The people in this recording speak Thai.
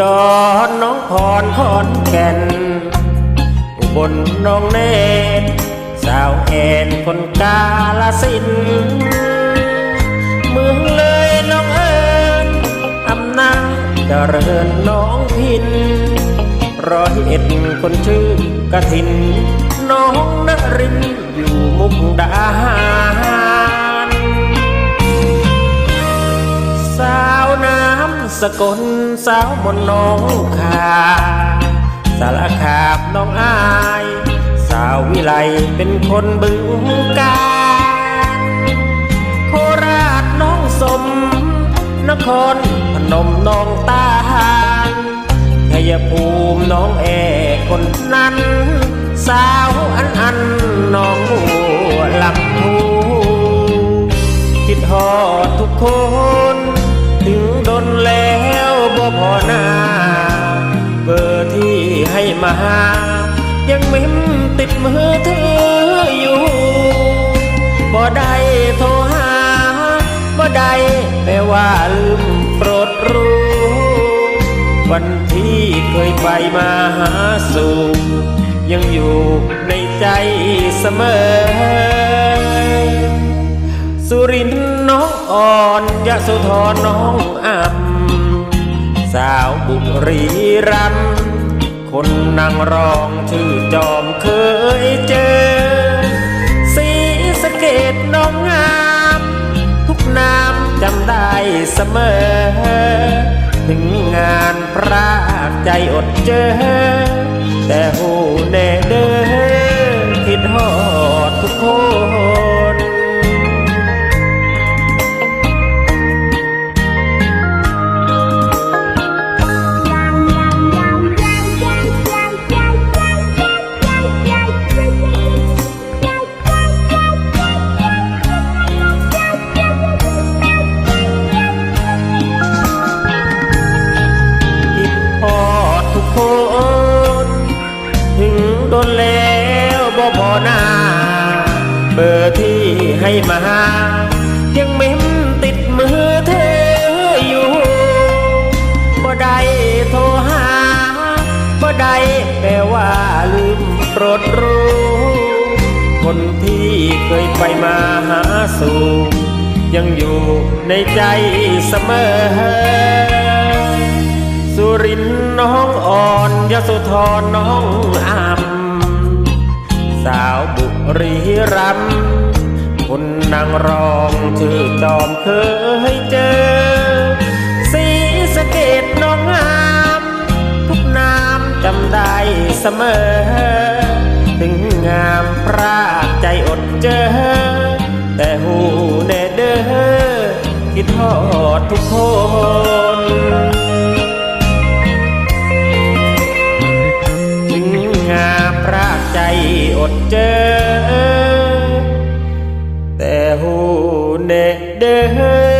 ดรน้องพรขอนแก่น อุบลน้องเนตรสาวแอนคนกาลสินเมืองเลยน้องเอิญอำนาจเจริญน้องพินร้อยเอ็ดคนชื่อกระถิน น้องนรินอยู่มุกดาหาร สกลสาวมนน้องคาสารคาบน้องอาย สาววิไลเป็นคนบึงกาโคราชน้องสม นครพนมน้องตา มา ยังม้มติดมือเธออยู่บ่ได้โทรหาบ่ได้แปลว่าลืมโปรดรู้ วันที่เคยไปมาหาสู่ยังอยู่ในใจเสมอ สุรินทร์น้องอ่อนยะโสธรน้องอ่ำสาวบุรีรัมย์ คนนางรองชื่อจอมเคยเจอ สีสะเกตน้องงาม ทุกนามจำได้เสมอ ถึงงานพระใจอดเจอ แต่หูแน่เด้อคิดฮอดทุกคน นแล้วบ่พอหน้า เบอร์ที่ให้มายังเม้มติดมือเธออยู่บ่ได้โทรหาบ่ได้แปลว่าลืมโปรดรู้ คนที่เคยไปมาหาสู่ยังอยู่ในใจเสมอสุรินทร์น้องอ่อนยโสธรน้องอาวบุ รีรำคุณนางรองชื่อจอมเคยเจอ สีสะเกดน้องงาม ทุกน้ำจำได้เสมอ ถึงงามพรากใจอดเจอ แต่หูแนเด้อคิดทอดทุกคนถึงงามพรากใจอดเจอ hu nê đê hê.